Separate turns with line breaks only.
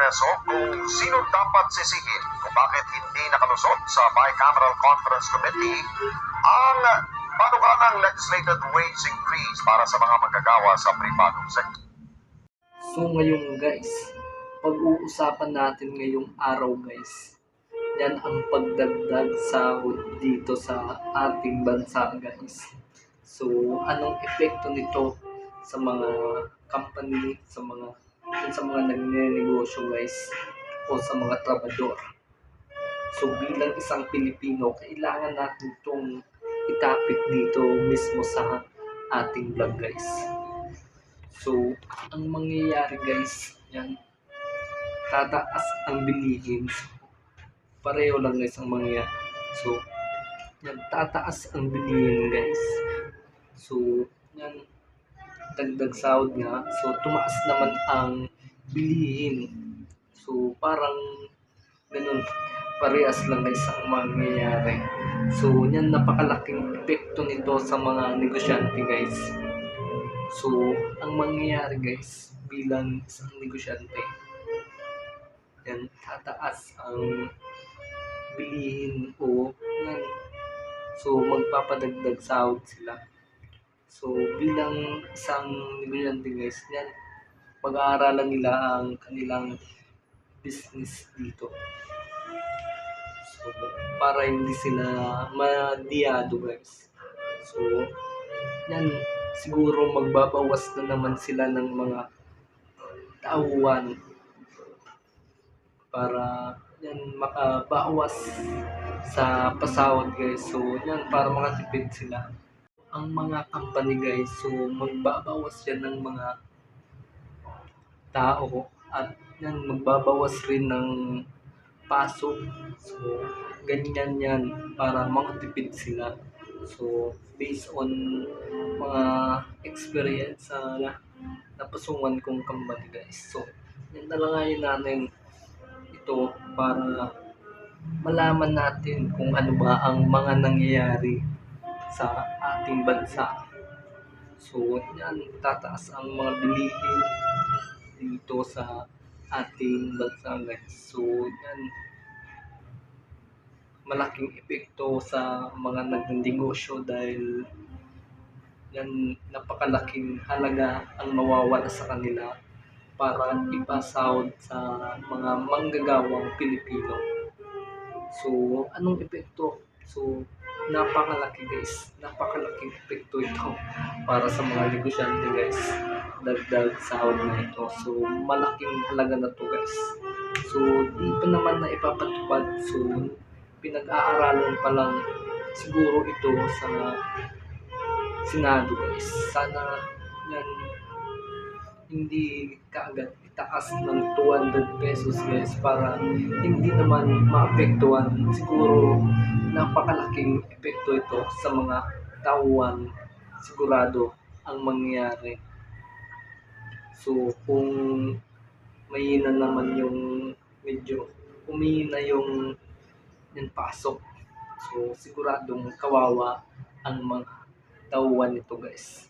Kongreso kung sino dapat sisihin kung bakit hindi nakalusot sa Bicameral Conference Committee ang panukanang legislated wage increase para sa mga manggagawa sa pribadong sektor.
So ngayon guys, pag-uusapan natin ngayong araw guys, yan ang pagdagdag sahod dito sa ating bansa guys. So anong epekto nito sa mga company, sa mga sa mga nagnenegosyo guys, o sa mga trabador. So bilang isang Pilipino, kailangan natin itong itapik dito mismo sa ating vlog guys. So, ang mangyayari guys, yan, tataas ang bilihin. Pareho lang guys ang mangyayari. So, yan, tataas ang bilihin guys. So, yan, dagdag sahod nga. So, tumaas naman ang bilihin. So, parang ganun, parehas lang guys ang mangyayari. So, yan, napakalaking epekto nito sa mga negosyante guys. So, ang mangyayari guys, bilang isang negosyante, yan, tataas ang bilihin o yan. So, magpapadagdag sahod sila. So, bilang isang negosyante guys, yan, pag-aaralan nila ang kanilang business dito. So, para hindi sila madiyado guys. So, yan, siguro magbabawas na naman sila ng mga tauhan para yan makabawas sa pasahod guys. So yan para makatipid sila. Ang mga company guys, so magbabawas yan ng mga tao at yan magbabawas rin ng pasok. So ganyan yan para makatipid sila. So, based on mga experience na napasungan kong company guys. So, yan na lang ngayon natin ito para malaman natin kung ano ba ang mga nangyayari sa ating bansa. So, yan, tataas ang mga bilihin dito sa ating bansa guys. So, yan, malaking epekto sa mga nagnegosyo dahil yan napakalaking halaga ang mawawala sa kanila para ipasahod sa mga manggagawang Pilipino. So, anong epekto? So, napakalaki guys. Napakalaking epekto ito para sa mga negosyante guys. Dagdag sahod na ito. So, malaking halaga na to guys. So, di pa naman na ipapatupad. So, pinag-aaralan pa lang siguro ito sa Senado guys. Sana yan hindi kaagad itaas ng 200 pesos guys para hindi naman maapektuhan. Siguro napakalaking epekto ito sa mga tauhan. Sigurado ang mangyayari so kung mahina naman yung medyo umihina yung yung pasok so siguradong kawawa ang mga tauhan nito guys